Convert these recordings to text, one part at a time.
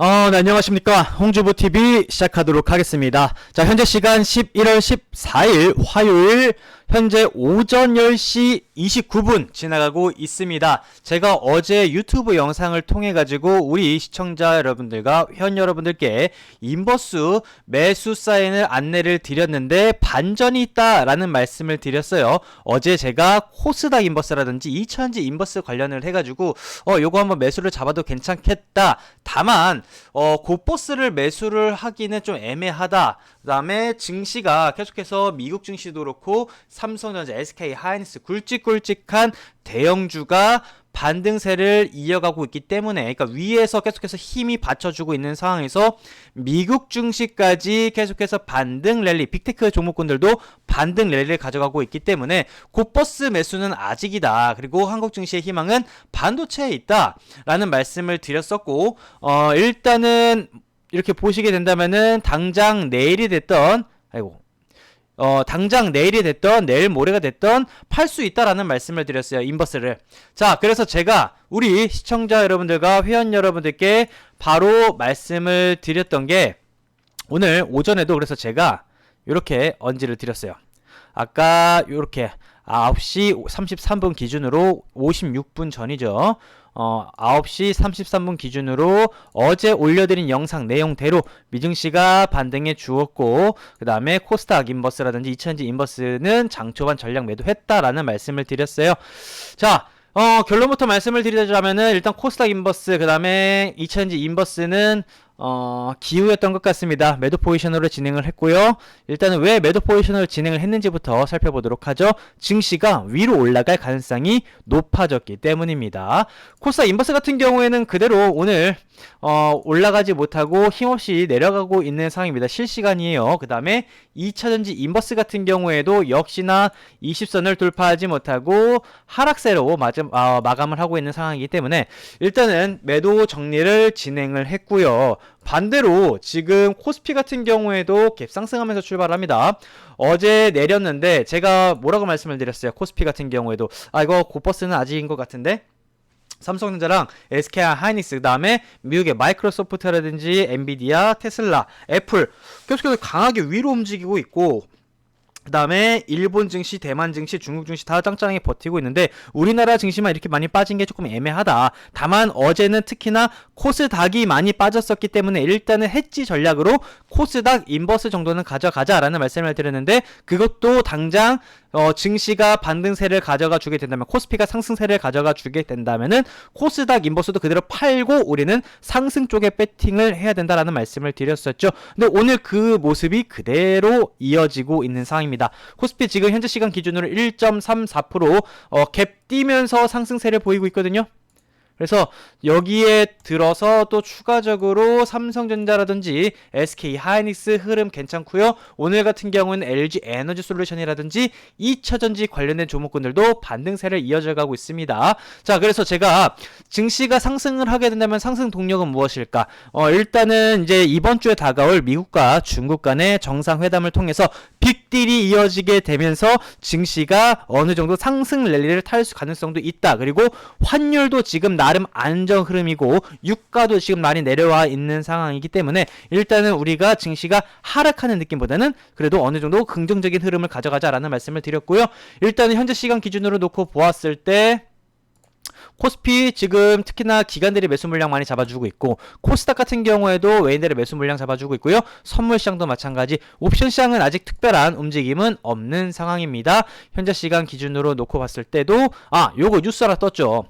어, 네, 안녕하십니까. 홍주부 TV 시작하도록 하겠습니다. 자, 현재 시간 11월 14일 화요일 현재 오전 10시 29분 지나가고 있습니다. 제가 어제 유튜브 영상을 통해 가지고 우리 시청자 여러분들과 회원 여러분들께 인버스 매수 사인을 안내를 드렸는데 반전이 있다라는 말씀을 드렸어요. 어제 제가 코스닥 인버스라든지 2차전지 인버스 관련을 해 가지고 어 요거 한번 매수를 잡아도 괜찮겠다. 다만 어 고버스를 매수를 하기는 좀 애매하다. 그다음에 증시가 계속해서 미국 증시도 그렇고 삼성전자, SK 하이닉스 굵직굵직한 대형주가 반등세를 이어가고 있기 때문에 그러니까 위에서 계속해서 힘이 받쳐주고 있는 상황에서 미국 증시까지 계속해서 반등 랠리 빅테크 종목군들도 반등 랠리를 가져가고 있기 때문에 곧버스 매수는 아직이다. 그리고 한국 증시의 희망은 반도체에 있다 라는 말씀을 드렸었고 어 일단은 이렇게 보시게 된다면은 당장 내일이 됐던 아이고 어, 당장 내일이 됐던 내일 모레가 됐던 팔 수 있다라는 말씀을 드렸어요. 인버스를. 자, 그래서 제가 우리 시청자 여러분들과 회원 여러분들께 바로 말씀을 드렸던 게 오늘 오전에도 그래서 제가 이렇게 언지를 드렸어요. 아까 이렇게 9시 33분 기준으로 56분 전이죠. 어, 9시 33분 기준으로 어제 올려드린 영상 내용대로 미증시가 반등해 주었고 그 다음에 코스닥 인버스라든지 2000지 인버스는 장 초반 전략 매도했다라는 말씀을 드렸어요. 자, 어, 결론부터 말씀을 드리자면은 일단 코스닥 인버스 그 다음에 2000지 인버스는 어, 기후였던 것 같습니다. 매도 포지션으로 진행을 했고요. 일단은 왜 매도 포지션으로 진행을 했는지부터 살펴보도록 하죠. 증시가 위로 올라갈 가능성이 높아졌기 때문입니다. 코스닥 인버스 같은 경우에는 그대로 오늘 어, 올라가지 못하고 힘없이 내려가고 있는 상황입니다. 실시간이에요. 그 다음에 2차전지 인버스 같은 경우에도 역시나 20선을 돌파하지 못하고 하락세로 마감, 어, 마감을 하고 있는 상황이기 때문에 일단은 매도 정리를 진행을 했고요. 반대로 지금 코스피 같은 경우에도 갭 상승하면서 출발합니다. 어제 내렸는데 제가 뭐라고 말씀을 드렸어요. 코스피 같은 경우에도 아 이거 고버스는 아직인 것 같은데 삼성전자랑 SK 하이닉스 그다음에 미국의 마이크로소프트라든지 엔비디아, 테슬라, 애플 계속해서 강하게 위로 움직이고 있고 그 다음에 일본 증시, 대만 증시, 중국 증시 다 짱짱하게 버티고 있는데 우리나라 증시만 이렇게 많이 빠진 게 조금 애매하다. 다만 어제는 특히나 코스닥이 많이 빠졌었기 때문에 일단은 해지 전략으로 코스닥 인버스 정도는 가져가자라는 말씀을 드렸는데 그것도 당장 어, 증시가 반등세를 가져가 주게 된다면 코스피가 상승세를 가져가 주게 된다면은 코스닥 인버스도 그대로 팔고 우리는 상승 쪽에 배팅을 해야 된다라는 말씀을 드렸었죠. 근데 오늘 그 모습이 그대로 이어지고 있는 상황입니다. 코스피 지금 현재 시간 기준으로 1.34% 어, 갭 뛰면서 상승세를 보이고 있거든요. 그래서 여기에 들어서 또 추가적으로 삼성전자라든지 SK 하이닉스 흐름 괜찮고요. 오늘 같은 경우는 LG 에너지 솔루션이라든지 2차전지 관련된 종목군들도 반등세를 이어져 가고 있습니다. 자, 그래서 제가 증시가 상승을 하게 된다면 상승 동력은 무엇일까? 어, 일단은 이제 이번 주에 다가올 미국과 중국 간의 정상회담을 통해서 빅딜이 이어지게 되면서 증시가 어느 정도 상승 랠리를 탈 가능성도 있다. 그리고 환율도 지금 나름 안정 흐름이고 유가도 지금 많이 내려와 있는 상황이기 때문에 일단은 우리가 증시가 하락하는 느낌보다는 그래도 어느 정도 긍정적인 흐름을 가져가자라는 말씀을 드렸고요. 일단은 현재 시간 기준으로 놓고 보았을 때 코스피 지금 특히나 기관들이 매수 물량 많이 잡아주고 있고 코스닥 같은 경우에도 외인들의 매수 물량 잡아주고 있고요. 선물 시장도 마찬가지. 옵션 시장은 아직 특별한 움직임은 없는 상황입니다. 현재 시간 기준으로 놓고 봤을 때도 아 요거 뉴스 하나 떴죠.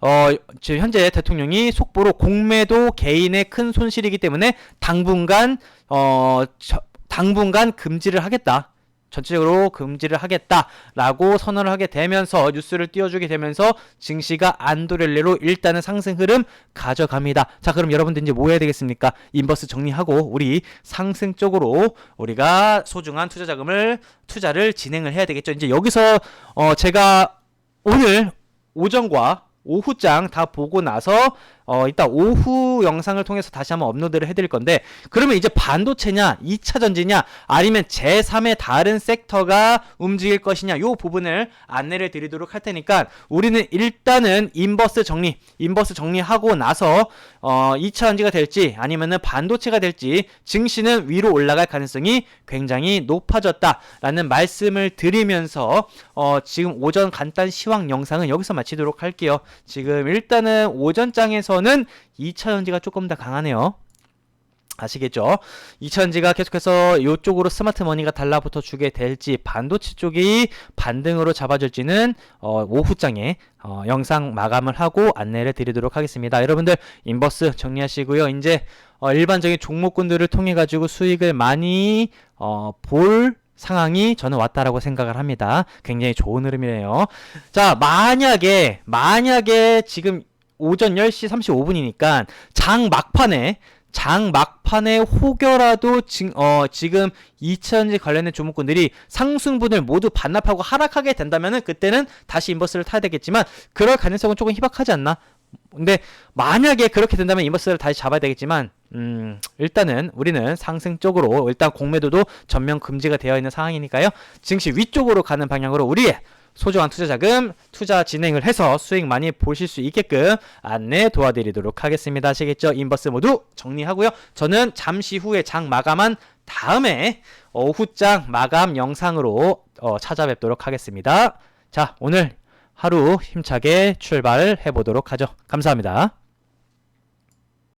어, 지금 현재 대통령이 속보로 공매도 개인의 큰 손실이기 때문에 당분간 어, 저, 당분간 금지를 하겠다. 전체적으로 금지를 하겠다라고 선언을 하게 되면서 뉴스를 띄워주게 되면서 증시가 안도렐레로 일단은 상승 흐름 가져갑니다. 자, 그럼 여러분들 이제 뭐 해야 되겠습니까? 인버스 정리하고 우리 상승 쪽으로 우리가 소중한 투자 자금을 투자를 진행을 해야 되겠죠. 이제 여기서 어 제가 오늘 오전과 오후장 다 보고 나서 어, 이따 오후 영상을 통해서 다시 한번 업로드를 해드릴 건데, 그러면 이제 반도체냐, 2차 전지냐, 아니면 제3의 다른 섹터가 움직일 것이냐, 요 부분을 안내를 드리도록 할 테니까, 우리는 일단은 인버스 정리, 인버스 정리하고 나서, 어, 2차 전지가 될지, 아니면은 반도체가 될지, 증시는 위로 올라갈 가능성이 굉장히 높아졌다라는 말씀을 드리면서, 어, 지금 오전 간단 시황 영상은 여기서 마치도록 할게요. 지금 일단은 오전장에 서는 2차 전지가 조금 더 강하네요. 아시겠죠? 2차전지가 계속해서 이쪽으로 스마트 머니가 달라붙어 주게 될지 반도체 쪽이 반등으로 잡아줄지는 어, 오후장에 어, 영상 마감을 하고 안내를 드리도록 하겠습니다. 여러분들 인버스 정리하시고요. 이제 어, 일반적인 종목군들을 통해 가지고 수익을 많이 어, 볼 상황이 저는 왔다라고 생각을 합니다. 굉장히 좋은 흐름이네요. 자, 만약에 만약에 지금 오전 10시 35분이니까 장 막판에 장 막판에 혹여라도 지, 어, 지금 2차전지 관련된 종목군들이 상승분을 모두 반납하고 하락하게 된다면 은 그때는 다시 인버스를 타야 되겠지만 그럴 가능성은 조금 희박하지 않나? 근데 만약에 그렇게 된다면 인버스를 다시 잡아야 되겠지만 음, 일단은 우리는 상승 쪽으로 일단 공매도도 전면 금지가 되어 있는 상황이니까요. 증시 위쪽으로 가는 방향으로 우리의 소중한 투자 자금 투자 진행을 해서 수익 많이 보실 수 있게끔 안내 도와드리도록 하겠습니다. 아시겠죠? 인버스 모두 정리하고요. 저는 잠시 후에 장 마감한 다음에 오후장 마감 영상으로 어, 찾아뵙도록 하겠습니다. 자, 오늘 하루 힘차게 출발해 보도록 하죠. 감사합니다.